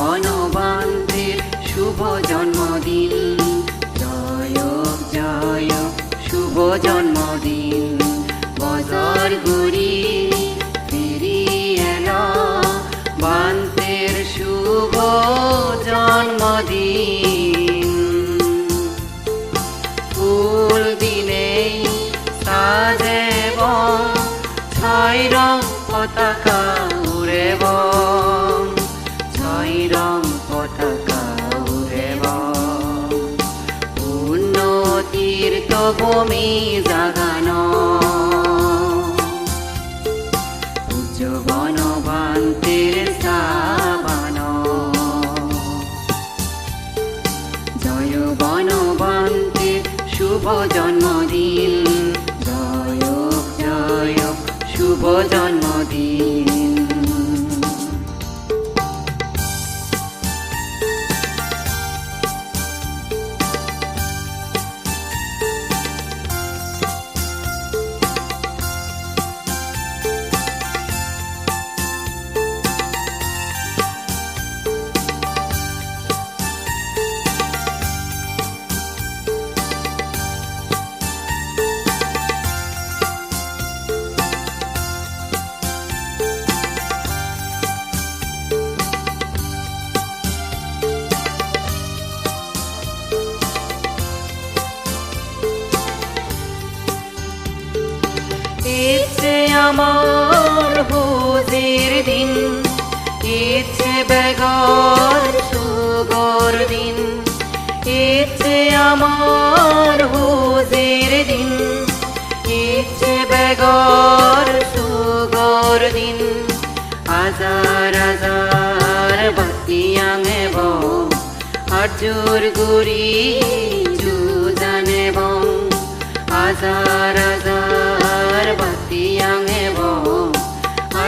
বনবান্ধীর শুভ জন্মদিন। জয় জয় শুভ জন্মদিন। বদর গুড়ি বান্তের শুভ জন্মদিন। ভূমি জাগানো। উচ্চ বনবান্তের স্থাপন। জয় বনবান্তের শুভ জন্মদিন। জয় জয় শুভ জন্মদিন। ইচ্ছে আমার হুজির দিন ইচ্ছে বেগর সুগর দিন ইচ্ছে আমার হুজির দিন ইচ্ছে বেগর সুগর দিন। হাজার হাজার বাতিয়াঙে বউ আজুর গুড়ি জু জানে বউ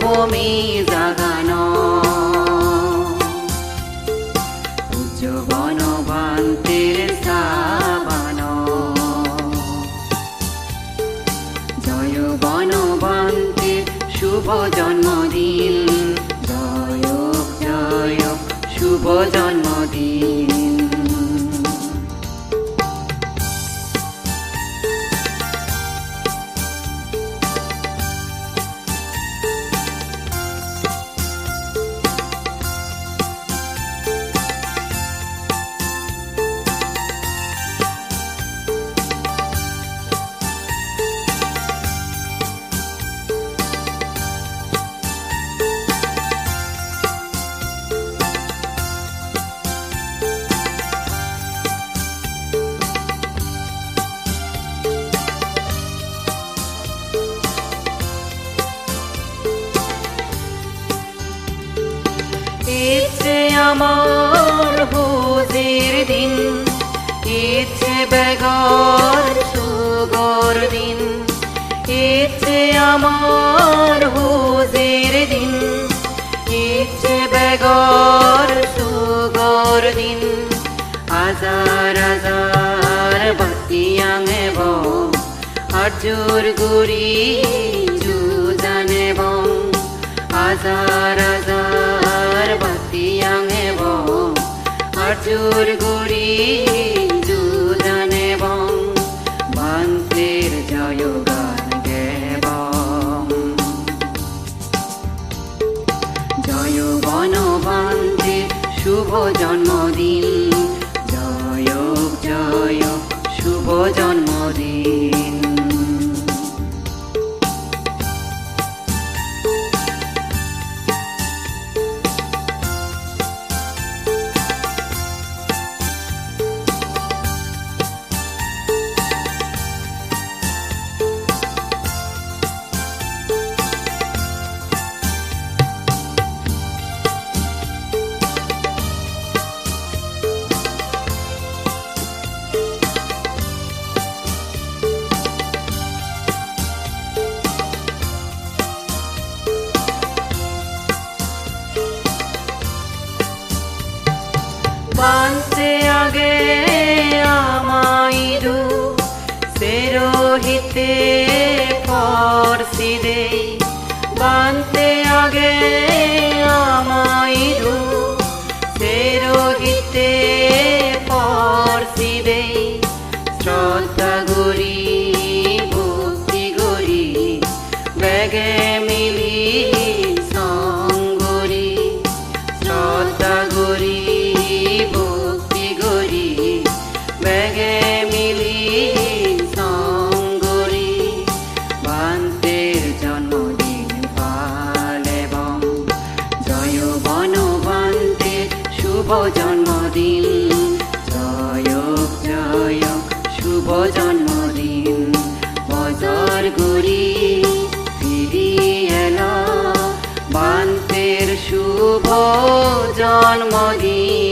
ভূমি জাগানো। উচ্চ বনবান্তের স্থাপন জয় বনবান্তের শুভ জন্মদিন। জয় জয় শুভ জন্মদিন। আমার হুজির দিন ইচ্ছে বেগর সুগর দিন ইচ্ছে আমার হুজির দিন ইচ্ছে বেগর সুগর দিন হাজার হাজার বাতিয়াঙে বউ আজুর গুড়ি জু জানে হাজার বাতিয়াঙে বউ আজুর গুড়ি বানতে আগে আমাইরু সেরোহিতে পরসিবে শ্রদ্ধা গরি ভক্তি গরি বেগে জন্মদিন বছর গড়ি ফিরি বান্তের শুভ জন্মদিন।